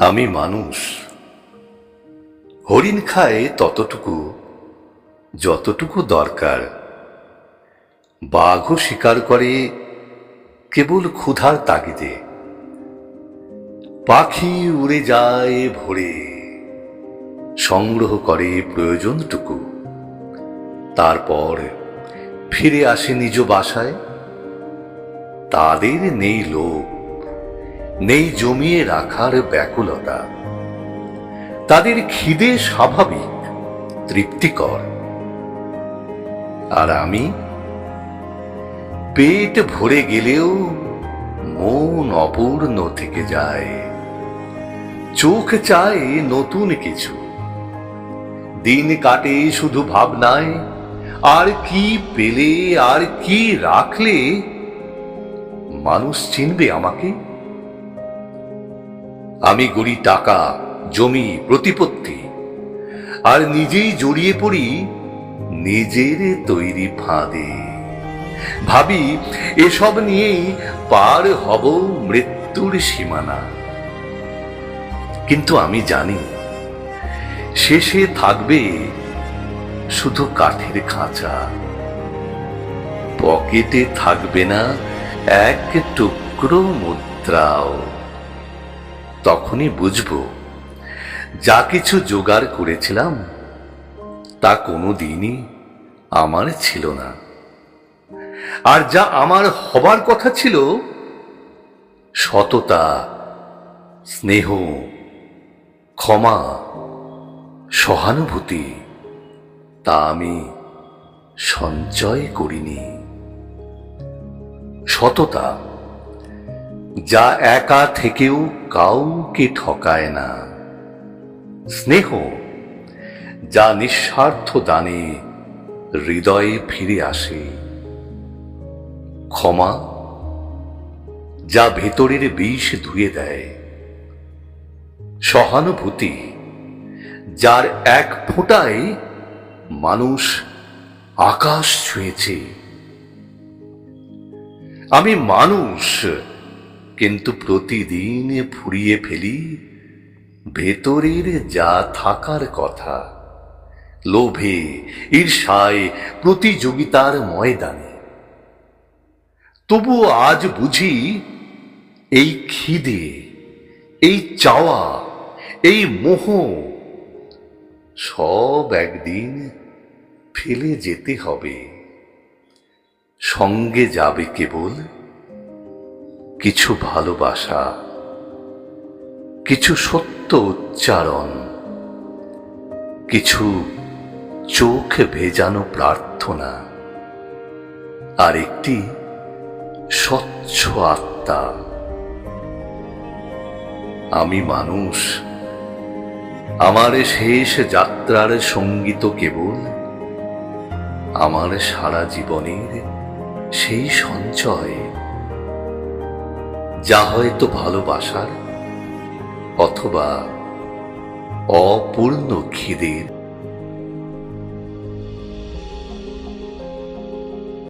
আমি মানুষ। হরিণ খায় ততটুকু, যতটুকু দরকার। বাঘও শিকার করে কেবল ক্ষুধার তাগিদে। পাখি উড়ে যায় ভোরে। সংগ্রহ করে প্রয়োজনটুকু। তারপর ফিরে আসে নিজ বাসায়। তাদের নেই লোভ নেই জমিয়ে রাখার ব্যাকুলতা। তাদের খিদে স্বাভাবিক, তৃপ্তিকর। আর আমি? পেট ভরে গেলেও মন অপূর্ণ থেকে যায়। চোখ চায় নতুন কিছু। দিন কাটে শুধু ভাবনায়, আর কি পেলে, আর কি রাখলে মানুষ চিনবে আমাকে? আমি গড়ি টাকা, জমি, প্রতিপত্তি। আর নিজেই জড়িয়ে পড়ি নিজের তৈরি ফাঁদে। ভাবি, এসব নিয়েই পার হব মৃত্যুর সীমানা। কিন্তু আমি জানি, শেষে থাকবে শুধু কাঠের খাঁচা। পকেটে থাকবে না এক টুকরো মুদ্রাও। তখনই বুঝব। যা কিছু জোগাড় করেছিলাম, তা কোনোদিনই আমার ছিল না। আর যা আমার হবার কথা ছিল, সততা, স্নেহ, ক্ষমা, সহানুভূতি, তা আমি সঞ্চয় করিনি। সততা, যা একা থেকেও কাউকে ঠকায় না। স্নেহ, যা নিঃস্বার্থ দানে হৃদয়ে ফিরে আসে। ক্ষমা, যা ভেতরের বিষ ধুয়ে দেয়। সহানুভূতি, যার এক ফোঁটায় মানুষ আকাশ ছুঁয়েছে। আমি মানুষ কিন্তু প্রতিদিন ফুরিয়ে ফেলি ভেতরের যা থাকার কথা। লোভে, ঈর্ষায়, প্রতিযোগিতার ময়দানে। তবুও আজ বুঝি এই খিদে, এই চাওয়া, এই মোহ সব একদিন ফেলে যেতে হবে। সঙ্গে যাবে কেবল কিছু ভালোবাসা, কিছু সত্য উচ্চারণ, কিছু চোখ ভেজানো প্রার্থনা আর একটি স্বচ্ছ আত্মা। আমি মানুষ, আমার শেষ যাত্রার সংগীত কেবল আমার সারা জীবনের সেই সঞ্চয়। যা হয়তো ভালোবাসার অথবা অপূর্ণ খিদের